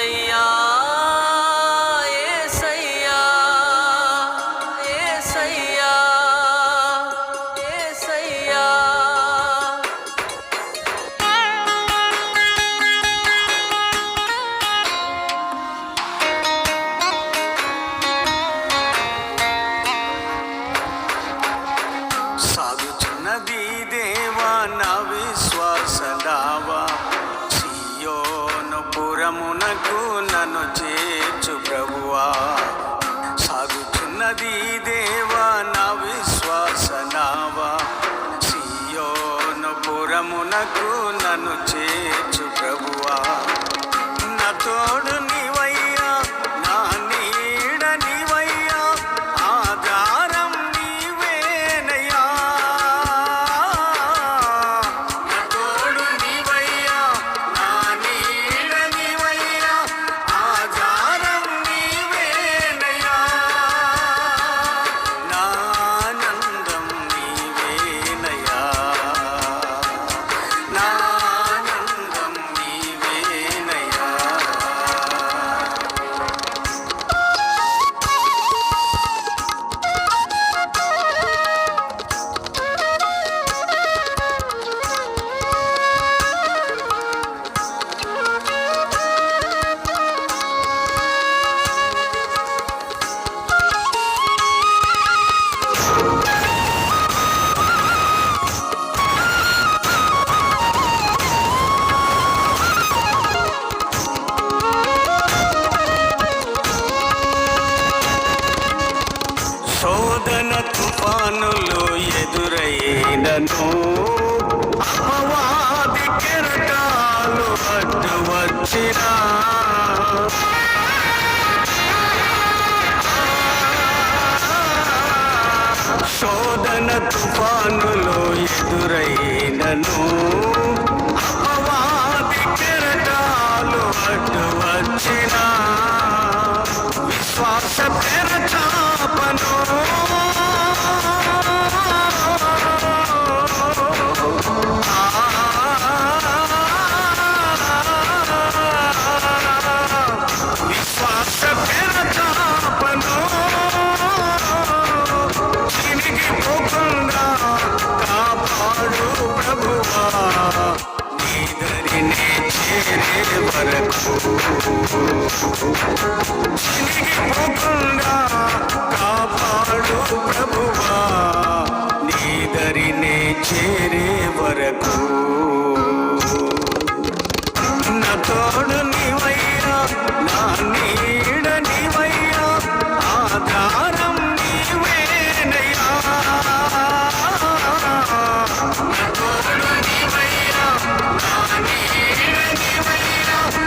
哎呀。నన్ను చేర్చు ప్రభువా కెరటాలను అపవాది కెరటాలు అడ్డు వచ్చినా. శోధన తుఫానులో ఎదురైనను. వరకు చినిగిపోకుండా కాపాడు నీ దరినే చేరు